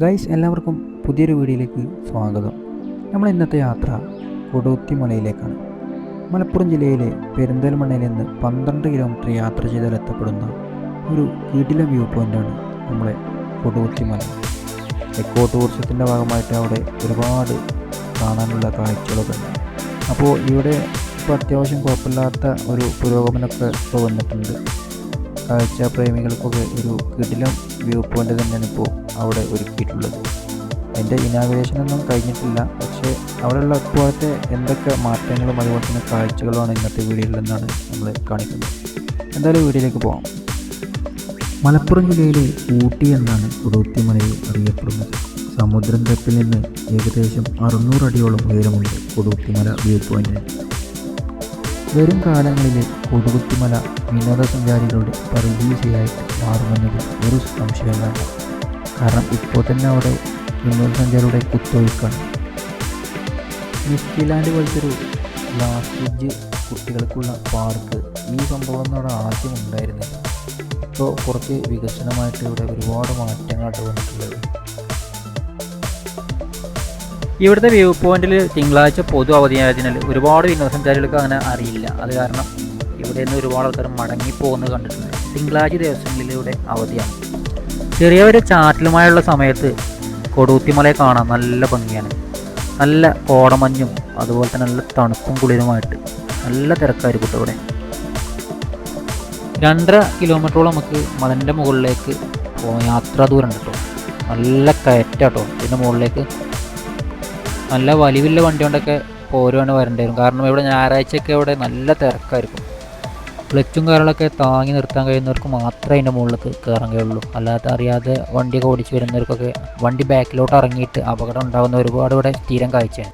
Guys എല്ലാവർക്കും പുതിയൊരു വീഡിയോയിലേക്ക് സ്വാഗതം. നമ്മൾ ഇന്നത്തെ യാത്ര കൊടുത്തിമലയിലേക്കാണ് മലപ്പുറം ജില്ലയിലെ പെരിന്തൽമണ്ണയിൽ നിന്ന് പന്ത്രണ്ട് കിലോമീറ്റർ യാത്ര ചെയ്താൽ എത്തപ്പെടുന്ന ഒരു വീട്ടിലെ വ്യൂ പോയിന്റാണ് നമ്മളെ കൊടുത്തിമല എക്കോ ടൂറിസത്തിന്റെ ഭാഗമായിട്ട് അവിടെ ഒരുപാട് കാണാനുള്ള കാഴ്ചകളൊക്കെ അപ്പോൾ ഇവിടെ ഇപ്പോൾ അത്യാവശ്യം കുഴപ്പമില്ലാത്ത ഒരു പുരോഗമനമൊക്കെ ഇപ്പോൾ വന്നിട്ടുണ്ട്. കാഴ്ച പ്രേമികൾക്കൊക്കെ ഒരു കിടിലം വ്യൂ പോയിന്റ് തന്നെയാണ് ഇപ്പോൾ അവിടെ ഒരുക്കിയിട്ടുള്ളത്. അതിന്റെ ഇനാഗ്രേഷൻ ഒന്നും കഴിഞ്ഞിട്ടില്ല. പക്ഷേ അവിടെയുള്ള ഇപ്പോഴത്തെ എന്തൊക്കെ മാറ്റങ്ങളും അതുപോലെ തന്നെ കാഴ്ചകളുമാണ് ഇന്നത്തെ വീഡിയോയിൽ നിന്നാണ് നമ്മൾ കാണിക്കുന്നത്. എന്തായാലും വീഡിയോയിലേക്ക് പോകാം മലപ്പുറം ജില്ലയിലെ ഊട്ടി എന്നാണ് കൊടുത്തിമലയിൽ അറിയപ്പെടുന്നത്. സമുദ്രം തപ്പിൽ നിന്ന് ഏകദേശം അറുന്നൂറ് അടിയോളം ഉയരമുണ്ട് കൊടുത്തിമല വ്യൂ പോയിന്റിന് വരും കാലങ്ങളിൽ കൊടുകുത്തിമല വിനോദസഞ്ചാരികളുടെ പറുദീസയായിട്ട് മാറുമെന്നത് ഒരു സംശയം വേണ്ട കാരണം ഇപ്പോൾ തന്നെ അവിടെ വിനോദസഞ്ചാരികളുടെ കുത്തൊഴുക്കാണ്. മിസ്റ്റിലാൻഡ് പോലത്തെ ഒരു ഗ്ലാസ് ബ്രിഡ്ജ് കുട്ടികൾക്കുള്ള പാർക്ക് ഈ സംഭവം അവിടെ ആദ്യം ഉണ്ടായിരുന്നില്ല. ഇപ്പോൾ കുറച്ച് വികസനമായിട്ട് ഇവിടെ ഒരുപാട് മാറ്റങ്ങളായിട്ട് വന്നിട്ടുള്ളത് ഇവിടുത്തെ വ്യൂ പോയിന്റിൽ തിങ്കളാഴ്ച പൊതു അവധിയായതിനാൽ ഒരുപാട് വിനോദസഞ്ചാരികൾക്ക് അങ്ങനെ അറിയില്ല. അത് കാരണം ഇവിടെ നിന്ന് ഒരുപാട് ആൾക്കാർ മടങ്ങിപ്പോകുന്നത് കണ്ടിട്ടുണ്ട്. തിങ്കളാഴ്ച ദിവസങ്ങളിലൂടെ അവധിയാണ്. ചെറിയ ഒരു ചാറ്റലുമായുള്ള സമയത്ത് കൊടുത്തിമലയെ കാണാൻ നല്ല ഭംഗിയാണ്. നല്ല കോടമഞ്ഞും അതുപോലെ തന്നെ നല്ല തണുപ്പും കുളിരുമായിട്ട് നല്ല തിരക്കായിരിക്കും ഇവിടെ. രണ്ടര കിലോമീറ്ററോളം നമുക്ക് മലന്റെ മുകളിലേക്ക് യാത്രാ ദൂരം കേട്ടോ നല്ല കയറ്റാട്ടോ. ഇതിന്റെ മുകളിലേക്ക് നല്ല വലിവില്ല വണ്ടി കൊണ്ടൊക്കെ പോരുവാണ് വരേണ്ടി വരും. കാരണം ഇവിടെ ഞായറാഴ്ചയൊക്കെ ഇവിടെ നല്ല തിരക്കായിരിക്കും. ക്ലച്ചും കാര്യങ്ങളൊക്കെ താങ്ങി നിർത്താൻ കഴിയുന്നവർക്ക് മാത്രമേ അതിന്റെ മുകളിലേക്ക് കയറാൻ കഴിയുള്ളൂ. അല്ലാതെ അറിയാതെ വണ്ടിയൊക്കെ ഓടിച്ച് വരുന്നവർക്കൊക്കെ വണ്ടി ബാക്കിലോട്ട് ഇറങ്ങിയിട്ട് അപകടം ഉണ്ടാകുന്ന ഒരുപാട് ഇവിടെ സ്ഥിരം കാഴ്ചയാണ്.